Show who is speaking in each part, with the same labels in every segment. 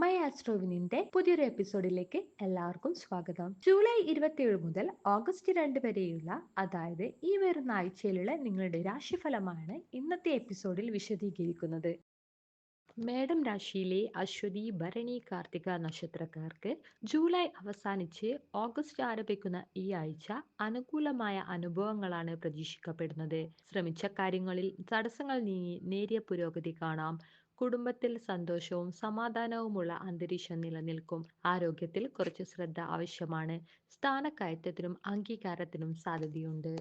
Speaker 1: My ആസ്ട്രോവിനിന്റെ പുതിയൊരു എപ്പിസോഡിലേക്ക് എല്ലാവർക്കും സ്വാഗതം. ജൂലൈ ഇരുപത്തിയേഴ് മുതൽ ഓഗസ്റ്റ് രണ്ട് വരെയുള്ള അതായത് ഈ വരുന്ന ആഴ്ചയിലുള്ള നിങ്ങളുടെ രാശിഫലമാണ് ഇന്നത്തെ എപ്പിസോഡിൽ വിശദീകരിക്കുന്നത്. മേടം രാശിയിലെ അശ്വതി ഭരണി കാർത്തിക നക്ഷത്രക്കാർക്ക് ജൂലൈ അവസാനിച്ച് ഓഗസ്റ്റ് ആരംഭിക്കുന്ന ഈ ആഴ്ച അനുകൂലമായ അനുഭവങ്ങളാണ് പ്രതീക്ഷിക്കപ്പെടുന്നത്. ശ്രമിച്ച കാര്യങ്ങളിൽ തടസ്സങ്ങൾ നീങ്ങി നേരിയ പുരോഗതി കാണാം. കുടുംബത്തിൽ സന്തോഷവും സമാധാനവുമുള്ള അന്തരീക്ഷം നിലനിൽക്കും. ആരോഗ്യത്തിൽ കുറച്ച് ശ്രദ്ധ ആവശ്യമാണ്. സ്ഥാനക്കയറ്റത്തിനും അംഗീകാരത്തിനും സാധ്യതയുണ്ട്.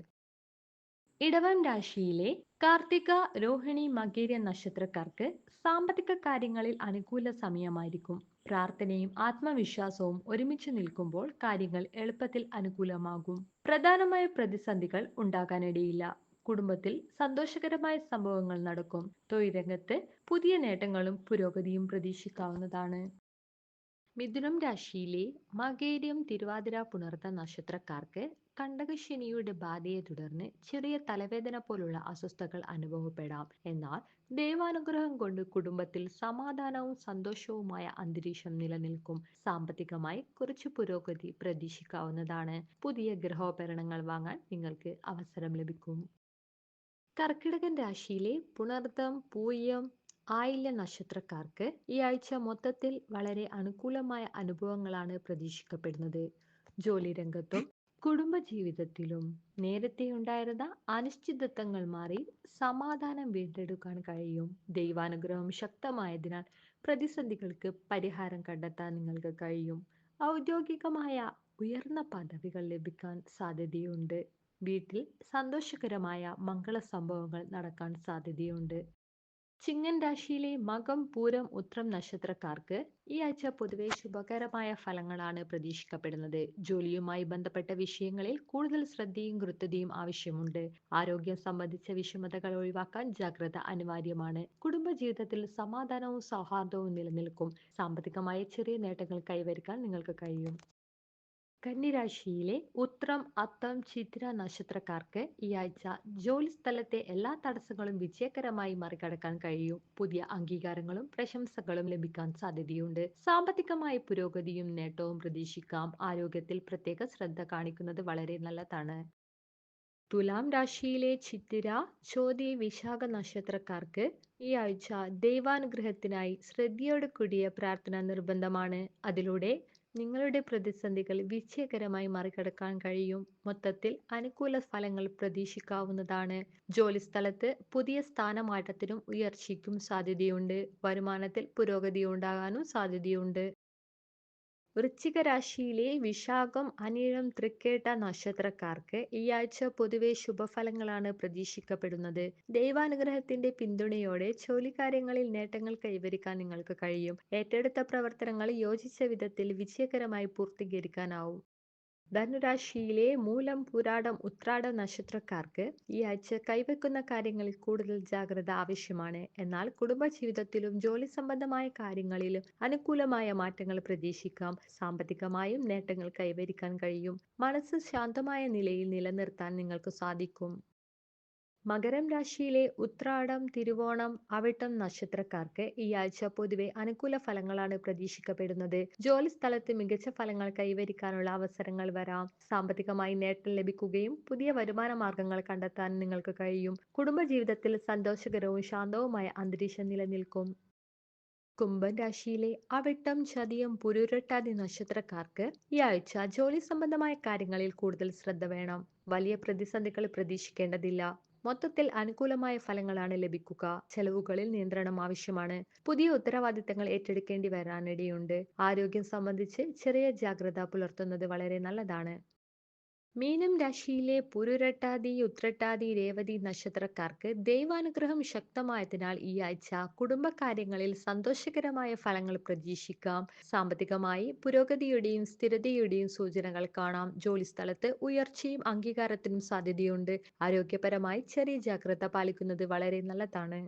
Speaker 1: ഇടവൻ രാശിയിലെ കാർത്തിക രോഹിണി മകേര നക്ഷത്രക്കാർക്ക് സാമ്പത്തിക കാര്യങ്ങളിൽ അനുകൂല സമയമായിരിക്കും. പ്രാർത്ഥനയും ആത്മവിശ്വാസവും ഒരുമിച്ച് നിൽക്കുമ്പോൾ കാര്യങ്ങൾ എളുപ്പത്തിൽ അനുകൂലമാകും. പ്രധാനമായ പ്രതിസന്ധികൾ ഉണ്ടാകാനിടയില്ല. കുടുംബത്തിൽ സന്തോഷകരമായ സംഭവങ്ങൾ നടക്കും. തൊഴിൽ രംഗത്ത് പുതിയ നേട്ടങ്ങളും പുരോഗതിയും പ്രതീക്ഷിക്കാവുന്നതാണ്. മിഥുനം രാശിയിലെ മകേരിയം തിരുവാതിര പുണർത്ത നക്ഷത്രക്കാർക്ക് കണ്ടകശനിയുടെ ബാധയെ തുടർന്ന് ചെറിയ തലവേദന പോലുള്ള അസ്വസ്ഥകൾ അനുഭവപ്പെടാം. എന്നാൽ ദൈവാനുഗ്രഹം കൊണ്ട് കുടുംബത്തിൽ സമാധാനവും സന്തോഷവുമായ അന്തരീക്ഷം നിലനിൽക്കും. സാമ്പത്തികമായി കുറച്ച് പുരോഗതി പ്രതീക്ഷിക്കാവുന്നതാണ്. പുതിയ ഗൃഹോപകരണങ്ങൾ വാങ്ങാൻ നിങ്ങൾക്ക് അവസരം ലഭിക്കും. കർക്കിടകൻ രാശിയിലെ പുണർദം പൂയം ആയില്യ നക്ഷത്രക്കാർക്ക് ഈ ആഴ്ച മൊത്തത്തിൽ വളരെ അനുകൂലമായ അനുഭവങ്ങളാണ് പ്രതീക്ഷിക്കപ്പെടുന്നത്. ജോലി രംഗത്തും കുടുംബജീവിതത്തിലും നേരത്തെ ഉണ്ടായിരുന്ന അനിശ്ചിതത്വങ്ങൾ മാറി സമാധാനം വീണ്ടെടുക്കാൻ കഴിയും. ദൈവാനുഗ്രഹം ശക്തമായതിനാൽ പ്രതിസന്ധികൾക്ക് പരിഹാരം കണ്ടെത്താൻ നിങ്ങൾക്ക് കഴിയും. ഔദ്യോഗികമായ ഉയർന്ന പദവികൾ ലഭിക്കാൻ സാധ്യതയുണ്ട്. വീട്ടിൽ സന്തോഷകരമായ മംഗള സംഭവങ്ങൾ നടക്കാൻ സാധ്യതയുണ്ട്. ചിങ്ങൻ രാശിയിലെ മകം പൂരം ഉത്രം നക്ഷത്രക്കാർക്ക് ഈ ആഴ്ച പൊതുവെ ശുഭകരമായ ഫലങ്ങളാണ് പ്രതീക്ഷിക്കപ്പെടുന്നത്. ജോലിയുമായി ബന്ധപ്പെട്ട വിഷയങ്ങളിൽ കൂടുതൽ ശ്രദ്ധയും കൃത്യതയും ആവശ്യമുണ്ട്. ആരോഗ്യം സംബന്ധിച്ച വിഷമതകൾ ഒഴിവാക്കാൻ ജാഗ്രത അനിവാര്യമാണ്. കുടുംബജീവിതത്തിൽ സമാധാനവും സൗഹാർദ്ദവും നിലനിൽക്കും. സാമ്പത്തികമായ ചെറിയ നേട്ടങ്ങൾ കൈവരിക്കാൻ നിങ്ങൾക്ക് കഴിയും. കന്നിരാശിയിലെ ഉത്രം അത്തം ചിത്ര നക്ഷത്രക്കാർക്ക് ഈ ആഴ്ച ജോലി സ്ഥലത്തെ എല്ലാ തടസ്സങ്ങളും വിജയകരമായി മറികടക്കാൻ കഴിയും. പുതിയ അംഗീകാരങ്ങളും പ്രശംസകളും ലഭിക്കാൻ സാധ്യതയുണ്ട്. സാമ്പത്തികമായ പുരോഗതിയും നേട്ടവും പ്രതീക്ഷിക്കാം. ആരോഗ്യത്തിൽ പ്രത്യേക ശ്രദ്ധ കാണിക്കുന്നത് വളരെ നല്ലതാണ്. തുലാം രാശിയിലെ ചിത്തിര ചോതി വിശാഖ നക്ഷത്രക്കാർക്ക് ഈ ആഴ്ച ദൈവാനുഗ്രഹത്തിനായി ശ്രദ്ധയോട് കൂടിയ പ്രാർത്ഥന നിർബന്ധമാണ്. അതിലൂടെ നിങ്ങളുടെ പ്രതിസന്ധികൾ വിജയകരമായി മറികടക്കാൻ കഴിയും. മൊത്തത്തിൽ അനുകൂല ഫലങ്ങൾ പ്രതീക്ഷിക്കാവുന്നതാണ്. ജോലി സ്ഥലത്ത് പുതിയ സ്ഥാനമാറ്റത്തിനും ഉയർച്ചയ്ക്കും സാധ്യതയുണ്ട്. വരുമാനത്തിൽ പുരോഗതി ഉണ്ടാകാനും സാധ്യതയുണ്ട്. വൃശ്ചിക രാശിയിലെ വിശാഖം അനിഴം തൃക്കേട്ട നക്ഷത്രക്കാർക്ക് ഈ ആഴ്ച പൊതുവെ ശുഭഫലങ്ങളാണ് പ്രതീക്ഷിക്കപ്പെടുന്നത്. ദൈവാനുഗ്രഹത്തിന്റെ പിന്തുണയോടെ ജോലിക്കാര്യങ്ങളിൽ നേട്ടങ്ങൾ കൈവരിക്കാൻ നിങ്ങൾക്ക് കഴിയും. ഏറ്റെടുത്ത പ്രവർത്തനങ്ങൾ യോജിച്ച വിധത്തിൽ വിജയകരമായി പൂർത്തീകരിക്കാനാവും. ധനുരാശിയിലെ മൂലം പുരാടം ഉത്രാട നക്ഷത്രക്കാർക്ക് ഈ ആഴ്ച കൈവെക്കുന്ന കാര്യങ്ങളിൽ കൂടുതൽ ജാഗ്രത ആവശ്യമാണ്. എന്നാൽ കുടുംബജീവിതത്തിലും ജോലി സംബന്ധമായ കാര്യങ്ങളിലും അനുകൂലമായ മാറ്റങ്ങൾ പ്രതീക്ഷിക്കാം. സാമ്പത്തികമായും നേട്ടങ്ങൾ കൈവരിക്കാൻ കഴിയും. മനസ്സ് ശാന്തമായ നിലയിൽ നിലനിർത്താൻ നിങ്ങൾക്ക് സാധിക്കും. മകരം രാശിയിലെ ഉത്രാടം തിരുവോണം അവിട്ടം നക്ഷത്രക്കാർക്ക് ഈ ആഴ്ച പൊതുവെ അനുകൂല ഫലങ്ങളാണ് പ്രതീക്ഷിക്കപ്പെടുന്നത്. ജോലി സ്ഥലത്ത് മികച്ച ഫലങ്ങൾ കൈവരിക്കാനുള്ള അവസരങ്ങൾ വരാം. സാമ്പത്തികമായി നേട്ടം ലഭിക്കുകയും പുതിയ വരുമാന മാർഗങ്ങൾ കണ്ടെത്താൻ നിങ്ങൾക്ക് കഴിയും. കുടുംബജീവിതത്തിൽ സന്തോഷകരവും ശാന്തവുമായ അന്തരീക്ഷം നിലനിൽക്കും. കുംഭൻ രാശിയിലെ അവിട്ടം ചതിയം പുരുരട്ടാതി നക്ഷത്രക്കാർക്ക് ഈ ആഴ്ച ജോലി സംബന്ധമായ കാര്യങ്ങളിൽ കൂടുതൽ ശ്രദ്ധ വേണം. വലിയ പ്രതിസന്ധികൾ പ്രതീക്ഷിക്കേണ്ടതില്ല. മൊത്തത്തിൽ അനുകൂലമായ ഫലങ്ങളാണ് ലഭിക്കുക. ചെലവുകളിൽ നിയന്ത്രണം ആവശ്യമാണ്. പുതിയ ഉത്തരവാദിത്തങ്ങൾ ഏറ്റെടുക്കേണ്ടി വരാനിടയുണ്ട്. ആരോഗ്യം സംബന്ധിച്ച് ചെറിയ ജാഗ്രത പുലർത്തുന്നത് വളരെ നല്ലതാണ്. മീനം രാശിയിലെ പുരുരട്ടാതി ഉത്രട്ടാതി രേവതി നക്ഷത്രക്കാർക്ക് ദൈവാനുഗ്രഹം ശക്തമായതിനാൽ ഈ ആഴ്ച കുടുംബകാര്യങ്ങളിൽ സന്തോഷകരമായ ഫലങ്ങൾ പ്രതീക്ഷിക്കാം. സാമ്പത്തികമായി പുരോഗതിയുടെയും സ്ഥിരതയുടെയും സൂചനകൾ കാണാം. ജോലിസ്ഥലത്ത് ഉയർച്ചയും അംഗീകാരത്തിനും സാധ്യതയുണ്ട്. ആരോഗ്യപരമായി ചെറിയ ജാഗ്രത പാലിക്കുന്നത് വളരെ നല്ലതാണ്.